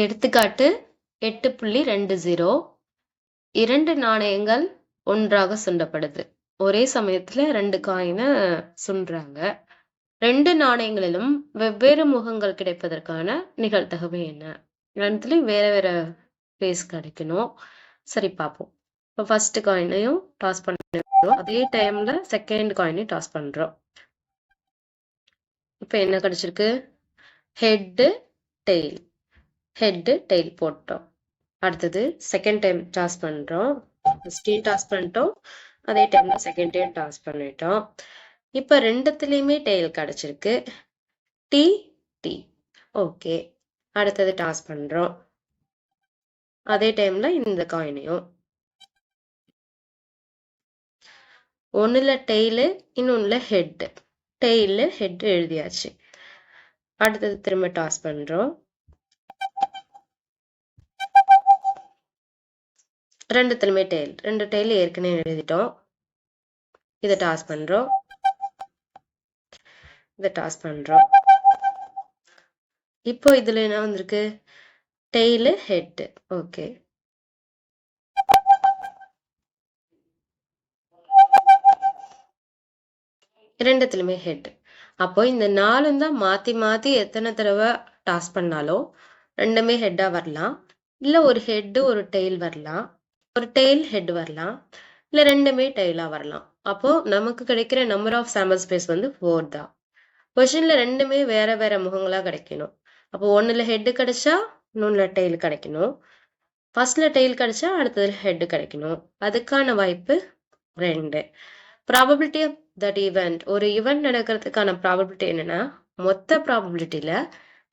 எடுத்துக்காட்டு எட்டு புள்ளி ரெண்டு ஜீரோ. இரண்டு நாணயங்கள் ஒன்றாக சுண்டப்படுது. ஒரே சமயத்துல ரெண்டு காயினை சுண்டுறாங்க ரெண்டு நாணயங்களிலும் வெவ்வேறு முகங்கள் கிடைப்பதற்கான நிகழ்தகவு என்ன? ரெண்டுத்துலயும் வேற வேற ஃபேஸ் கிடைக்கணும். சரி பார்ப்போம் இப்போ ஃபர்ஸ்ட் காயினையும் டாஸ் பண்ணுறோம் அதே டைம்ல செகண்ட் காயினையும் டாஸ் பண்றோம். இப்போ என்ன கிடைச்சிருக்கு? ஹெட்டு டெய்ல் ஹெட்டு டெய்ல் போட்டோம். அடுத்தது செகண்ட் டைம் டாஸ் பண்றோம். ஃபஸ்ட்டையும் டாஸ் பண்ணிட்டோம். அதே டைம்ல செகண்ட் டைம் டாஸ் பண்ணிட்டோம். இப்போ ரெண்டுத்துலயுமே டெய்ல் கிடச்சிருக்கு. டி டி ஓகே அடுத்தது டாஸ் பண்றோம். அதே டைம்ல இந்த காயினையும் ஒண்ணுல டெய்லு இன்னொன்னுல ஹெட் டெய்லு ஹெட் எழுதியாச்சு. அடுத்தது திரும்ப டாஸ் பண்றோம். ரெண்டுத்துலையுமே டெய்ல் ரெண்டு டெய்ல் ஏற்கனவே எழுதிட்டோம். இதை டாஸ் பண்றோம். இதை டாஸ் பண்றோம். இப்போ இதுல என்ன வந்திருக்கு? டெய்லு ஹெட்டு ஓகே ரெண்டுத்துலையுமே ஹெட் அப்போ இந்த நாலும் தான் மாத்தி மாத்தி எத்தனை தடவை டாஸ் பண்ணாலும் ரெண்டுமே ஹெட்டா வரலாம். இல்ல ஒரு ஹெட் ஒரு டெய்ல் வரலாம். ஒரு டெய்ல் ஹெட் வரலாம். இல்ல ரெண்டுமே டெய்லா வரலாம். அப்போ நமக்கு கிடைக்கிற நம்பர் ஆஃப் சாம்பிள் ஸ்பேஸ் வந்து ஃபோர் தான். கொஷின்ல ரெண்டுமே வேற வேற முகங்களா கிடைக்கணும். அப்போ ஒண்ணுல ஹெட் கிடைச்சா இன்னொன்னுல டெய்ல் கிடைக்கணும். ஃபர்ஸ்ட்ல டெய்ல் கிடைச்சா அடுத்ததுல ஹெட் கிடைக்கணும். அதுக்கான வாய்ப்பு ரெண்டு. ப்ராபபிலிட்டி ஆஃப் தட் ஈவெண்ட் ஒரு ஈவெண்ட் நடக்கிறதுக்கான ப்ராபபிலிட்டி என்னன்னா மொத்த ப்ராபபிலிட்டியில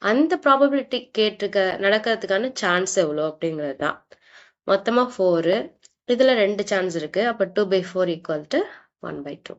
அந்த ப்ராபபிலிட்டி கேட்டிருக்க நடக்கிறதுக்கான சான்ஸ் எவ்வளோ அப்படிங்கிறது தான். மொத்தமா ஃபோரு இதுல ரெண்டு சான்ஸ் இருக்கு. அப்போ two by four equal to one by two